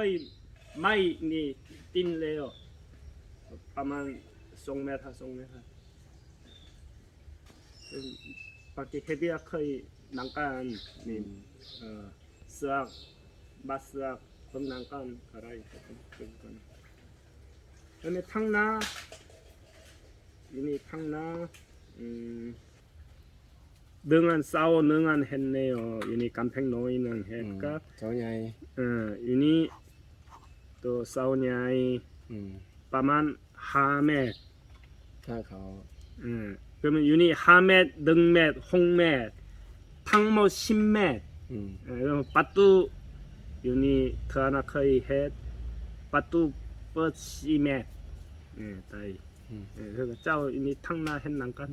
เคยไม่นี่ตินแล้วประมาณสองเมตรสองเมตรปกติเคเดียเคยนังกันนี่เสือกบาสือกผมนังกันอะไรเป็นกันอันิทั้งนาอันนี้ทั้งนาอืมดึงอันเสาหนึ่งอันเห็นเนี่ยอันนี้กำแพงน้อยหนึ่งเห็นก็เสาใหญ่อ่าอันนี้ તો 사우냐이. 음. 빠만 하멧 다가오. 예. 음. 예, 그러면 윤이 하멧, 능멧, 홍멧, 탕모, 신멧 음. 그럼 빠뚜 윤이 더하나 커이 헷 빠뚜 뻗시멧 예, 다이. 음. 예, 그래서 짜오 윤이 탕나 헷 난간.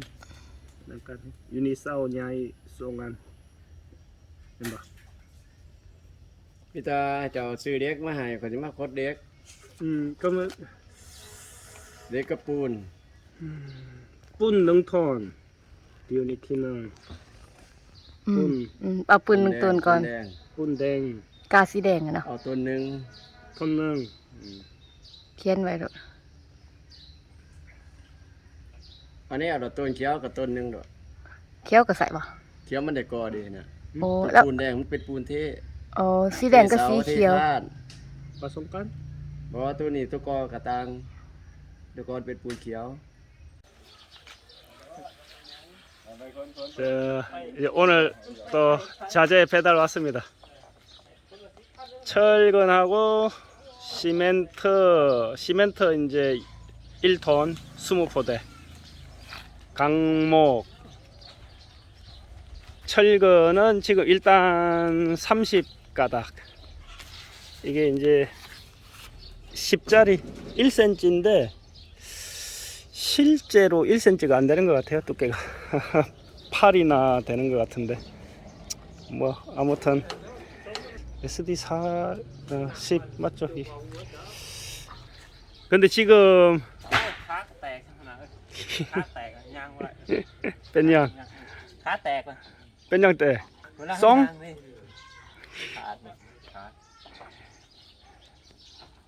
난간. 윤이 싸우냐이 송안 엠바. พี่ตาเจ้าซื้อเด็กมาให้ก็จะมาคดเด็ก อืมก็มาเด็กกระปูนปุ้นลงทอนอยู่ในที่นอนอืปุ้นเอาปืนหนึ่งตัวก่อนปุ้นแดงกาสีแดงอะเนาะเอาตัวหนึ่งทอนนึ่งเขียนไว้ด้วยอันนี้เอาตัวเขียวกับต้นหนึ่งดอกเขียวก็ใส่บ่ เขียวมันได้กอดีนะโอ้นแล้ปูนแดงมันเป็นปูนเท่ อ๋อสีแดงกับสีเขียว สาทศบ้าน 과송간 บอกว่าตัวนี้ตัวกอกระตังตัวกอเป็นปูนเขียว 자, 이제 오늘 또 자재 배달 왔습니다 철근하고 시멘트 시멘트 이제 1톤 20포대 강목 철근은 지금 일단 30 가닥. 이게 이제 10짜리 1cm인데 실제로 1cm가 안 되는 것 같아요 두께가. 8이나 되는 것 같은데. 뭐 아무튼 SD410 어, 맞죠? 이. 근데 지금 뺀양. 뺀양 때 송?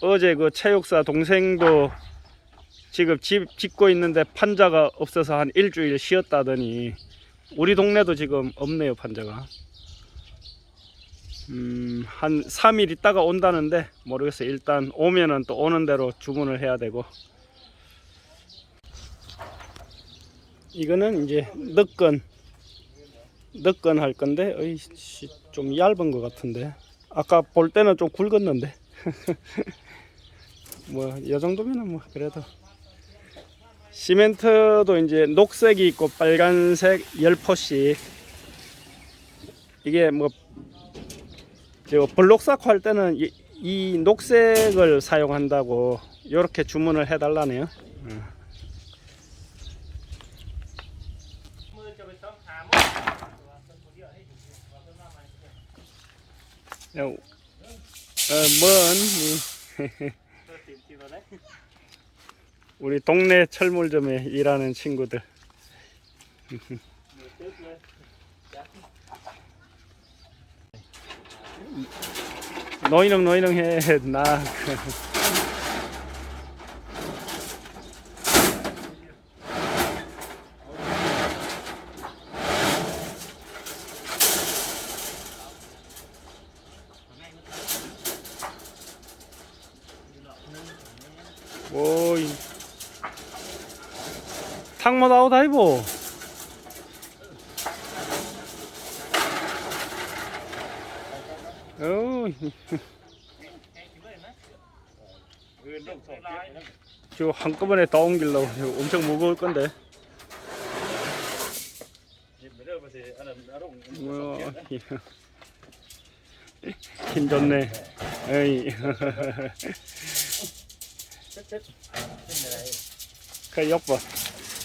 어제 그 체육사 동생도 지금 집 짓고 있는데 판자가 없어서 한 일주일 쉬었다더니 우리 동네도 지금 없네요 판자가. 음, 한 3일 있다가 온다는데 모르겠어요. 일단 오면은 또 오는 대로 주문을 해야 되고. 이거는 이제 늦건 늦건 할 건데 어이씨 좀 얇은 것 같은데 아까 볼 때는 좀 굵었는데 뭐 이 정도면은 뭐 그래도. 시멘트도 이제 녹색이 있고 빨간색 열포시 이게 뭐 블록삭 할 때는 이, 이 녹색을 사용한다고 이렇게 주문을 해달라네요. 음. 어, 어 먼 우리 동네 철물점에 일하는 친구들. 네, 네. 너희는 너희는 해 나. 탕모 나오다 이보. 어이. 저 한꺼번에 다 옮기려고 엄청 무거울 건데. 뭐, 힘 좋네. 어이. 그 욕봐.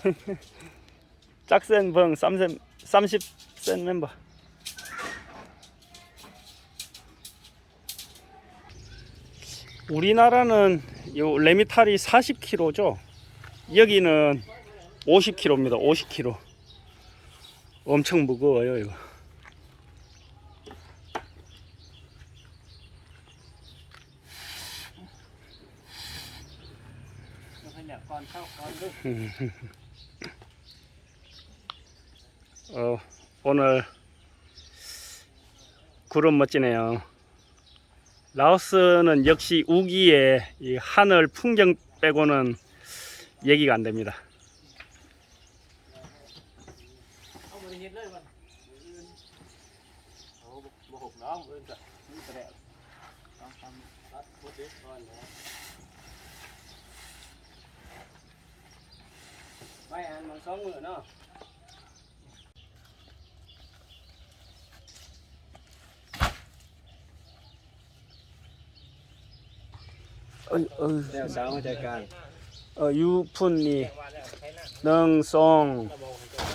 짝센 벙 30, 30센 멤버. 우리나라는 요 레미탈이 40kg죠? 여기는 50kg입니다. 50kg 엄청 무거워요 이거 어, 오늘 구름 멋지네요. 라오스는 역시 우기에 이 하늘 풍경 빼고는 얘기가 안 됩니다. Mấy anh mà sống người nó 어이, 어이, Đeo sáu mà chơi càng 어, 유푼이 능송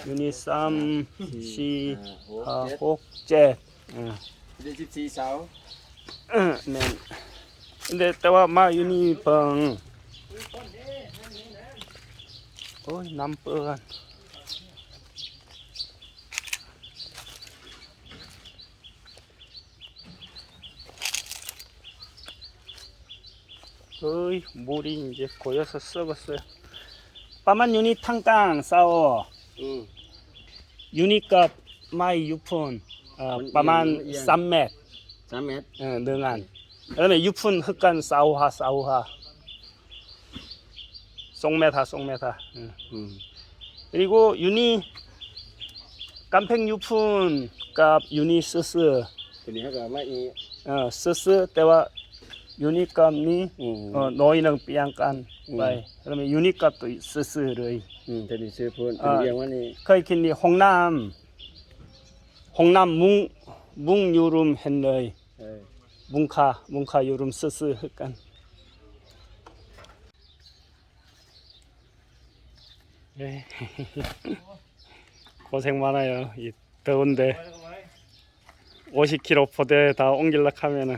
유니 삼, 시, 아, 혹, 제. 응. Đi chip xì sáu 응, 네. 근데 때와 마 유니 벙. 어이, 남뻔. 어이, 물이 이제 고여서 썩었어요. 빠만 유니 탕땅 싸워. Ừ 유니값 마이 유푼. 어, 원- 빠만 예. 3 mét 어, 능한. 그다음에 유푼 흑간 싸우하 싸우하. 송메타 송메타. 응. Ừ 그리고 유니 깜팽 유푼 값 유니 hết rồi mấy y 어, 스스 때와 유니 값니 Ừ 어, 너희는 삐양깐 음. 바이. 그러면 유니 값도 스스를. Ừ thì đi sư phun À. Thì riêng quá đi 거기니 홍남 홍남 뭉 뭉유름 했너이. 뭉카 뭉카 유름 스스 흑간. 네. 고생 많아요. 이 더운데 50km 포대 다 옮길라 하면은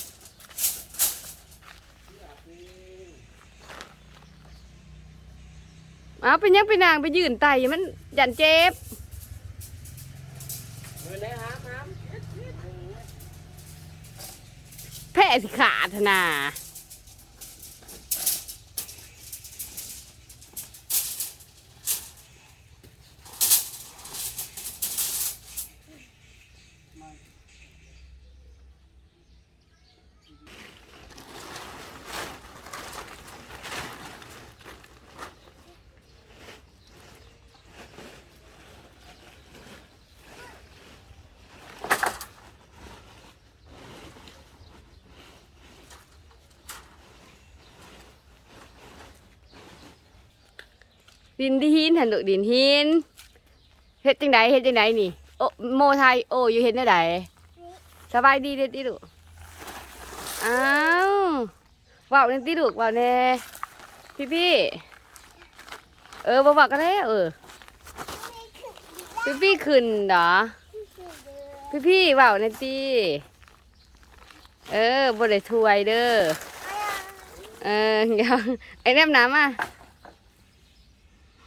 เด้อเอาเป็นยังไปนางไปยืนไตมันยันเจ็บ Người này hám hám แพ้สิขาดหั่นน่ ดินที่หินหันลูกดินหินเฮ็ดจังไดเฮ็ดจังไดนี่โอโมไทยโออยู่เฮ็ดได้ไดสบายดีเด้อติลูกอ้าวเว้าแน่ติลูกเว้าแน่พี่พี่เออบ่เว้ากันแล้วเออพี่พี่ขึ้นเหรอพี่พี่เว้าแน่ติเออบ่ได้ถวยเด้อเออเดี๋ยวไอ้แนมน้ำอะ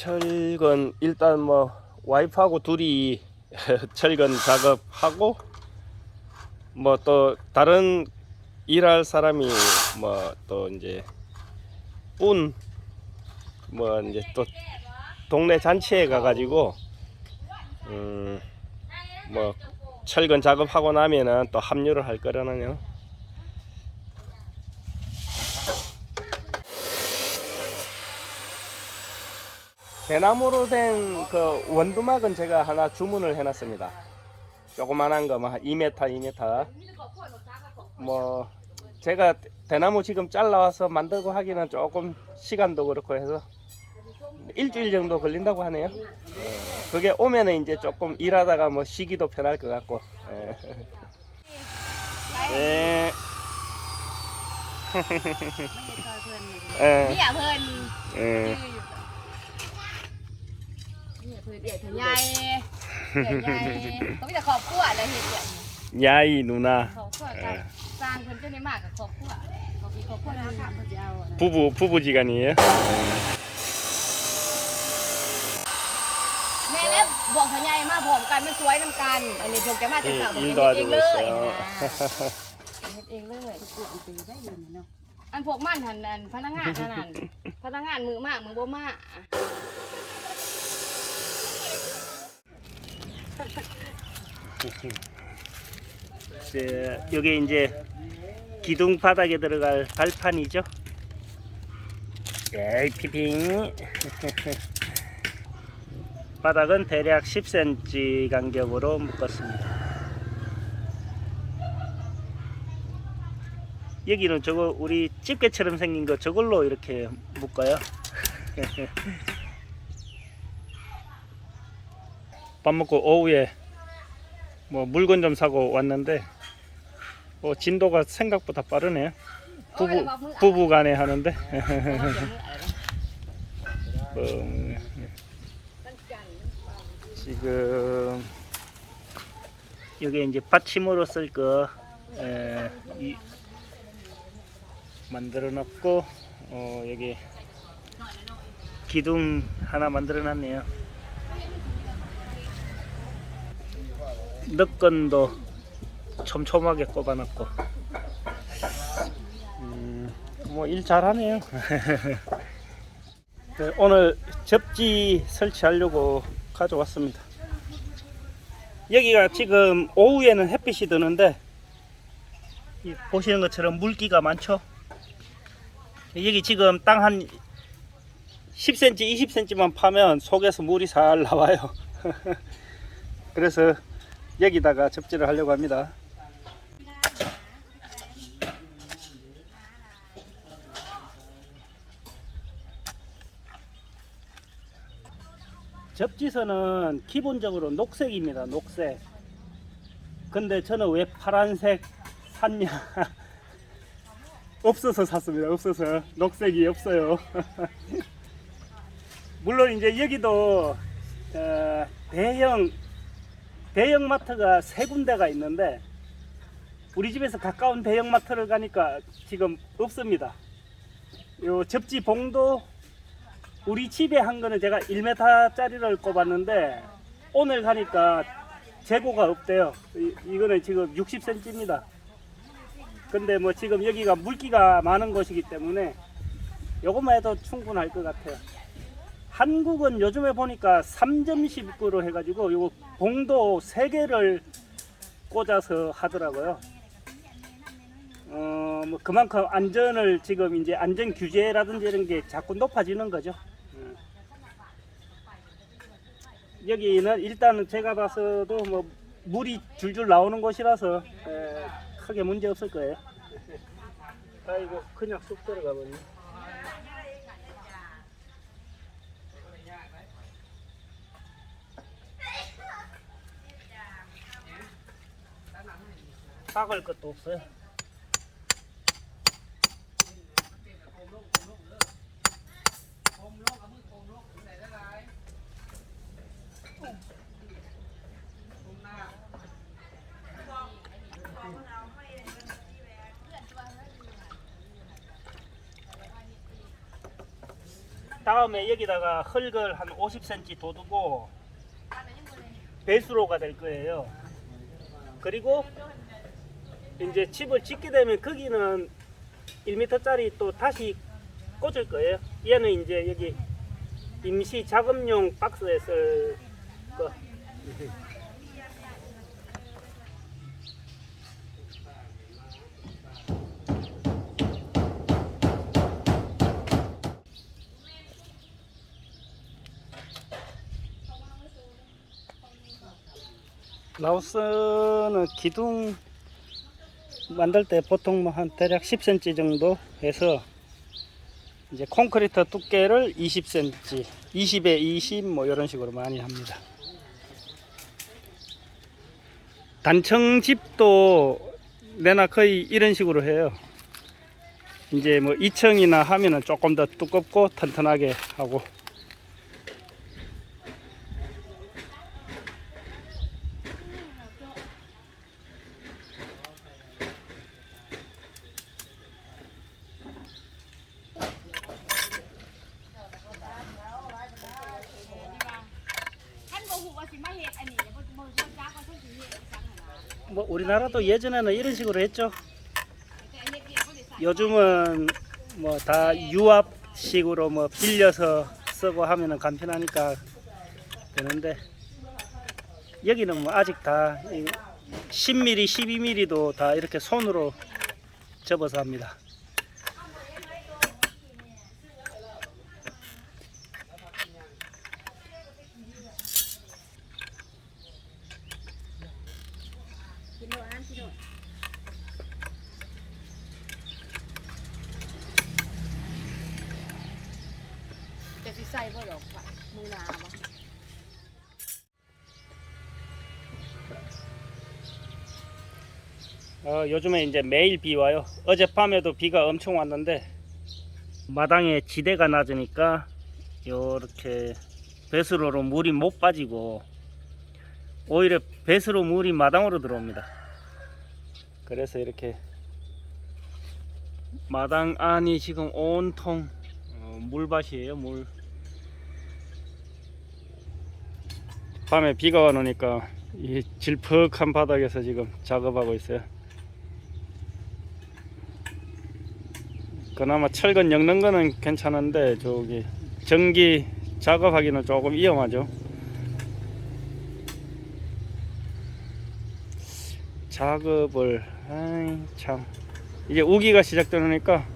철근 일단 뭐 와이프하고 둘이 철근 작업하고 뭐 또 다른 일할 사람이 뭐 또 이제 운뭐 이제 또 동네 잔치에 가가지고 음뭐 철근 작업하고 나면은 또 합류를 할 거라네요. 대나무로 된 그 원두막은 제가 하나 주문을 해놨습니다. 조그만한 거, 뭐 2m, 2m. 뭐 제가 대나무 지금 잘라와서 만들고 하기는 조금 시간도 그렇고 해서 일주일 정도 걸린다고 하네요. 그게 오면은 이제 조금 일하다가 뭐 쉬기도 편할 것 같고. 예. 예. 예. 예 เนี่ยเพิ่นเดี๋ยวเถอะใหญ่เดี๋ยวใหญ่ก็มีแต่ครอบครัวแล้วเฮ็ดอย่างนี้ 야이 누나 ครอบครัวกับสร้างเพิ่นจะได้มากกับครอบครัวครอบครัวครอบครัวแล้วค่ะเพิ่นจะเอาอะนะ 부부 부부지간이에요. แม่แล้วบอกเถอะใหญ่มาพร้อมกันมันสวยนำกัน อันนี้เพิ่นจะมาจาก 일, สาวเพิ่น 일도 เฮ็ดเอง 하고 เลย 있어요. เฮ็ดเองเลยอันพวกมันหันอันพนักงานอันนั้นพนักงานมือมากมือบ่มาก 이게 이제 기둥 바닥에 들어갈 발판이죠. 네, 피핑. 바닥은 대략 10cm 간격으로 묶었습니다. 여기는 저거 우리 집게처럼 생긴 거 저걸로 이렇게 묶어요. 밥 먹고 오후에 뭐 물건 좀 사고 왔는데 뭐 진도가 생각보다 빠르네요. 부부 부부 간에 하는데 음, 지금 여기 이제 받침으로 쓸거 만들어 놨고 어, 여기 기둥 하나 만들어 놨네요. 늑건도 촘촘하게 꼽아놨고. 음, 뭐일 잘하네요. 네, 오늘 접지 설치하려고 가져왔습니다. 여기가 지금 오후에는 햇빛이 드는데 이 보시는 것처럼 물기가 많죠? 여기 지금 땅 한 10cm 20cm만 파면 속에서 물이 살 나와요. 그래서 여기다가 접지를 하려고 합니다. 접지선은 기본적으로 녹색입니다. 녹색. 근데 저는 왜 파란색 샀냐? 없어서 샀습니다. 없어서 녹색이 없어요. 물론 이제 여기도 어, 대형 대형 마트가 세 군데가 있는데 우리 집에서 가까운 대형 마트를 가니까 지금 없습니다. 요 접지 봉도 우리 집에 한 거는 제가 1m짜리를 꼽았는데 오늘 가니까 재고가 없대요. 이, 이거는 지금 60cm입니다. 근데 뭐 지금 여기가 물기가 많은 곳이기 때문에 요것만 해도 충분할 것 같아요. 한국은 요즘에 보니까 3점식으로 해가지고 요 봉도 3개를 꽂아서 하더라고요. 어, 뭐 그만큼 안전을 지금 이제 안전 규제라든지 이런 게 자꾸 높아지는 거죠. 음. 여기는 일단은 제가 봐서도 뭐 물이 줄줄 나오는 곳이라서 에, 크게 문제 없을 거예요. 아이고 그냥 쑥 들어가 버리네. 닦을 것도 없어요. 다음에 여기다가 흙을 한 50cm 돋우고 배수로가 될 거예요. 그리고 이제 집을 짓게 되면 거기는 1m짜리 또 다시 꽂을 거예요. 얘는 이제 여기 임시 작업용 박스에 쓸 거. 라오스는 기둥 만들 때 보통 뭐 한 대략 10cm 정도 해서 이제 콘크리트 두께를 20cm, 20에 20 뭐 이런 식으로 많이 합니다. 단청 집도 내나 거의 이런 식으로 해요. 이제 뭐 2층이나 하면은 조금 더 두껍고 튼튼하게 하고 뭐 우리나라도 예전에는 이런 식으로 했죠. 요즘은 뭐 다 유압식으로 뭐 빌려서 쓰고 하면은 간편하니까 되는데 여기는 뭐 아직 다 10mm, 12mm도 다 이렇게 손으로 접어서 합니다. 요즘에 이제 매일 비 와요. 어젯밤에도 비가 엄청 왔는데 마당에 지대가 낮으니까 이렇게 배수로로 물이 못 빠지고 오히려 배수로 물이 마당으로 들어옵니다. 그래서 이렇게 마당 안이 지금 온통 어, 물밭이에요. 물. 밤에 비가 와 놓으니까 이 질퍽한 바닥에서 지금 작업하고 있어요. 그나마 철근 엮는 거는 괜찮은데 저기 전기 작업하기는 조금 위험하죠. 작업을 아이 참 이제 우기가 시작되니까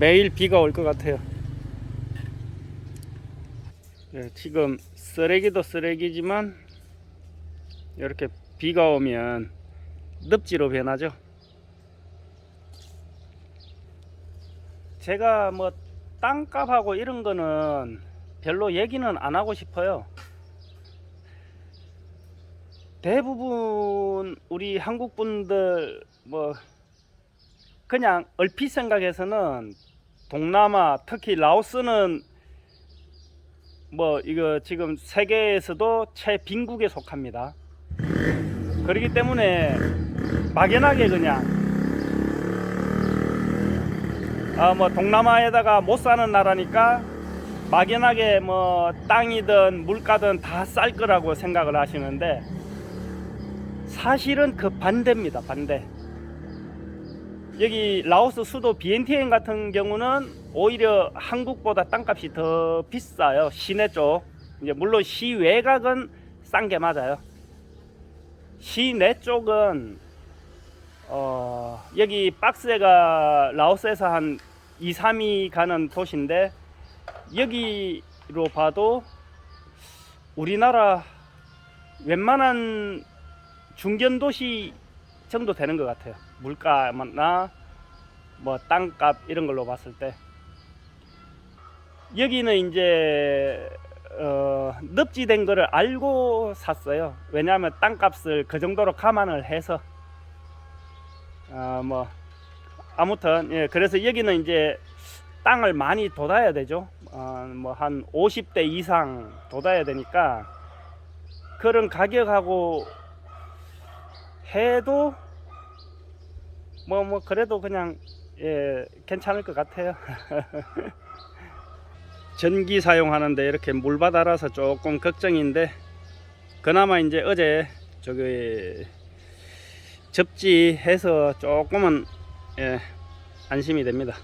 매일 비가 올 것 같아요. 예, 지금 쓰레기도 쓰레기지만 이렇게 비가 오면 늪지로 변하죠. 제가 뭐 땅값하고 이런 거는 별로 얘기는 안 하고 싶어요. 대부분 우리 한국 분들 뭐 그냥 얼핏 생각해서는 동남아 특히 라오스는 뭐 이거 지금 세계에서도 최빈국에 속합니다. 그렇기 때문에 막연하게 그냥 아뭐 동남아에다가 못 사는 나라니까 막연하게 뭐 땅이든 물가든 다 쌀 거라고 생각을 하시는데 사실은 그 반대입니다 반대. 여기 라오스 수도 비엔티엔 같은 경우는 오히려 한국보다 땅값이 더 비싸요 시내 쪽. 이제 물론 시 외곽은 싼 게 맞아요. 시내 쪽은 어, 여기 박스가 라오스에서 한 2, 3위 가는 도시인데 여기로 봐도 우리나라 웬만한 중견 도시 정도 되는 것 같아요. 물가나 뭐 땅값 이런 걸로 봤을 때 여기는 이제 어, 늪지된 거를 알고 샀어요. 왜냐하면 땅값을 그 정도로 감안을 해서 어, 뭐 아무튼 예, 그래서 여기는 이제 땅을 많이 돋아야 되죠. 어, 뭐한 50대 이상 돋아야 되니까 그런 가격하고 해도 뭐뭐 그래도 그냥 예 괜찮을 것 같아요. 전기 사용하는데 이렇게 물바다라서 조금 걱정인데 그나마 이제 어제 저기 접지해서 조금은 예 안심이 됩니다.